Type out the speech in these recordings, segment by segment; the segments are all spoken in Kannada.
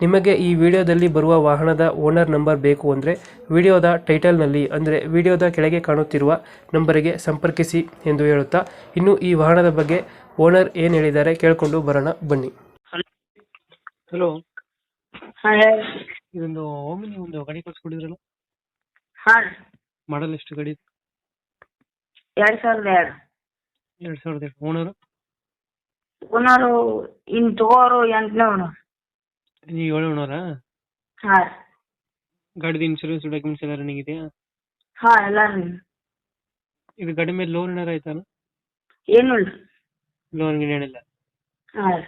ನಿಮಗೆ ಈ ವಿಡಿಯೋದಲ್ಲಿ ಬರುವ ವಾಹನದ ಓನರ್ ನಂಬರ್ ಬೇಕು ಅಂದರೆ ವಿಡಿಯೋದ ಟೈಟಲ್ನಲ್ಲಿ ಅಂದರೆ ವಿಡಿಯೋದ ಕೆಳಗೆ ಕಾಣುತ್ತಿರುವ ನಂಬರಿಗೆ ಸಂಪರ್ಕಿಸಿ ಎಂದು ಹೇಳುತ್ತಾ ಇನ್ನು ಈ ವಾಹನದ ಬಗ್ಗೆ ಓನರ್ ಏನು ಹೇಳಿದ್ದಾರೆ ಕೇಳಿಕೊಂಡು ಬರೋಣ ಬನ್ನಿ. ಹಲೋ. ಹಾಂ ಹೇಳಿ. ಇದೊಂದು ಓಮಿನಿ ಒಂದು ಗಾಡಿ ಕಳ್ಸ್ಕೊಂಡಿದ್ರಲ್ಲ? ಹಾಂ. ಮಾಡಲ್ ಎಷ್ಟು ಗಾಡಿ? ಎರಡು ಸಾವಿರದ ಎರಡು. ಎರಡು ಸಾವಿರದ ಎರಡು. ಓನರು? ಓನರು ಇನ್ನು ತಗೋರು ಎಂಟುನೂರು ನೀವು ಏಳು ಹಾ. ಗಾಡಿದ ಇನ್ಶೂರೆನ್ಸ್ ಡಾಕ್ಯುಮೆಂಟ್ಸ್ ಎಲ್ಲ ರನ್ನಿಂಗ್ ಇದೆಯಾ? ಹಾಂ ಎಲ್ಲ ಇದು ಗಾಡಿ ಮೇಲೆ ಲೋನ್ ಏನಾರ ಆಯ್ತಾ? ಏನು ಇಲ್ಲ ಲೋನ್ ಗಿನ್ ಏನಿಲ್ಲ. ಹಾಂ.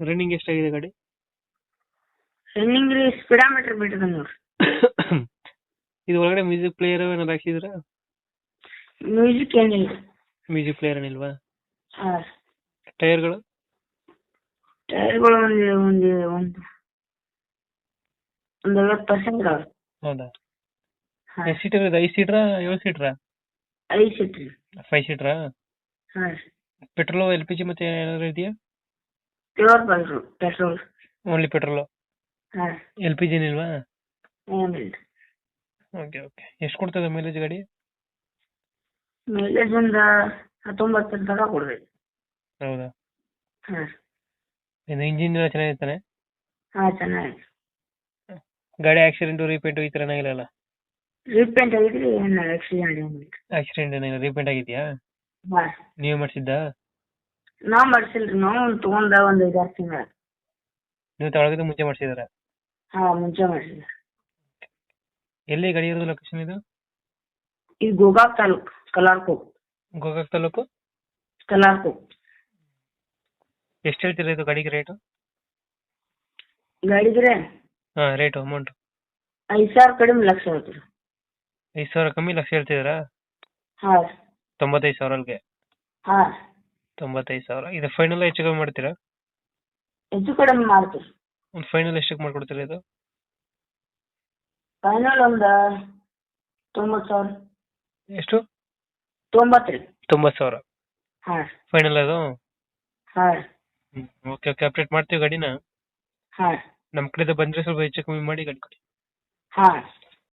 ರನ್ನಿಂಗ್ ಎಷ್ಟಾಗಿದೆ ಗಾಡಿ? ರನ್ನಿಂಗ್ ರೀ ಸ್ಪೀಡಾಮೀಟರ್ ಬಿಟ್ಟಿದೆ ನೋಡ್ರಿ ಇದು ಒಳಗಡೆ ಮ್ಯೂಸಿಕ್ ಪ್ಲೇಯರ್ ಏನಾರ ಹಾಕ್ಸಿದ್ರಾ? ಮ್ಯೂಸಿಕ್ ಏನಿಲ್ಲ. ಮ್ಯೂಸಿಕ್ ಪ್ಲೇಯರ್ ಏನಿಲ್ವಾ? ಹಾ. ಟೈರ್ಗಳು ಟೈರ್ಗಳು ಒಂದು ಒಂದು ಒಂದು ಒಂದು ಐವತ್ತು ಪರ್ಸೆಂಟ್ ಹೌದಾ? ಹಾಂ. ಎಷ್ಟು ಸೀಟರ್ ಇದೆ? ಐದು ಸೀಟ್ರಾ ಏಳು ಸೀಟ್ರಾ ಐದು ಸೀಟ್ ರೀ ಫೈವ್ ಸೀಟ್ರಾ ಹಾಂ. ಪೆಟ್ರೋಲ್ ಎಲ್ ಪಿ ಜಿ ಮತ್ತೆ ಏನಾದ್ರು ಇದೆಯಾ? Pure petrol petrol only petrol ಹಾಂ. ಎಲ್ ಪಿ ಜಿ ಏನಿಲ್ವಾ? ಏನಿಲ್ಲ. ಓಕೆ ಓಕೆ ಎಷ್ಟು ಕೊಡ್ತದೆ ಮೈಲೇಜ್ ಗಾಡಿ? ಮೈಲೇಜ್ ಒಂದು ಹತ್ತೊಂಬತ್ತರ ತನಕ ಕೊಡ್ಬೇಕು. ಹೌದಾ? ಹಾಂ. ಇಂಜಿನ್ ಎಲ್ಲ ಹಾಂ ಚೆನ್ನಾಗಿದೆ ಗಾಡಿ ಆಕ್ಸಿಡೆಂಟ್ ರೀಪೇಂಟ್ ಈ ತರ ಏನಾಗಿಲ್ಲ ರೀಪೇಂಟ್ ಆಗಿದ್ರಿ ಆಕ್ಸಿಡೆಂಟ್ ಏನಿಲ್ಲ ಆಕ್ಸಿಡೆಂಟ್ ಏನಾಗಿಲ್ಲ ರೀಪೇಂಟ್ ಆಗಿದೆಯಾ? ಹಾಂ. ನೀವೇ ಮಾಡಿಸಿದ್ದಾ? ನಾವ್ ಮಾಡ್ಸಿಲ್ರಿ ನಾವು ತಗೊಂಡ ಒಂದ್ ಐದಾರು ತಿಂಗಳ ನೀವು ತಗೊಳಗಿಂತ ಮುಂಚೆ ಮಾಡಿಸಿದಾರ ಹಾ ಮುಂಚೆ ಮಾಡ್ಸಿದ್ರಿ ಎಲ್ಲಿ ಗಾಡಿ ಇರೋದು ಲೊಕೇಶನ್ ಇದು? ಇದು ಗೋಗಾಕ್ ತಾಲೂಕ್ ಕಲಾರ್ಕೋ ಗೋಕಾಕ್ ತಾಲೂಕು? ಕಲಾರ್ಕೋ ಎಷ್ಟು ಹೇಳ್ತೀರಾ ಇದು ಗಾಡಿಗೆ ರೇಟು ಗಾಡಿಗೆ ಹಾಂ ರೇಟು ಅಮೌಂಟ್ ಐದ್ ಸಾವಿರ ಕಡಿಮೆ ಲಕ್ಷ ಹೇಳ್ತೀರ? ಐದು ಸಾವಿರ ಕಮ್ಮಿ ಲಕ್ಷ ಹೇಳ್ತಿದ್ದೀರಾ? ಹಾ ತೊಂಬತ್ತೈದು ಸಾವಿರ ಅಲ್ಲಿಗೆ ಹಾ. ತೊಂಬತ್ತೈದು ಸಾವಿರ. ಇದು ಫೈನಲ್ ಹೆಚ್ಚು ಕಮ್ಮಿ ಮಾಡ್ತೀರಾ? ಹೆಚ್ಚು ಕಡಿಮೆ ಮಾಡ್ತೀವಿ. ಒಂದು ಫೈನಲ್ ಎಷ್ಟಕ್ಕೆ ಮಾಡ್ಕೊಡ್ತೀರಾ ಇದು? ಫೈನಲ್ ಒಂದ ತೊಂಬತ್ ಸಾವಿರ. ಎಷ್ಟು? ತೊಂಬತ್ತ್ರಿ ತೊಂಬತ್ತು ಸಾವಿರ. ಹಾ. ಫೈನಲ್ ಅದು? ಹಾ. ಓಕೆ ಓಕೆ ಅಪ್ಡೇಟ್ ಮಾಡ್ತೀವಿ ಗಾಡಿನ? ಹಾ. ನಮ್ಮ ಕಡೆಯಿಂದ ಬಂದರೆ ಸ್ವಲ್ಪ ಹೆಚ್ಚು ಕಮ್ಮಿ ಮಾಡಿ ಗಾಡಿ ಕೊಡಿ. ಹಾ.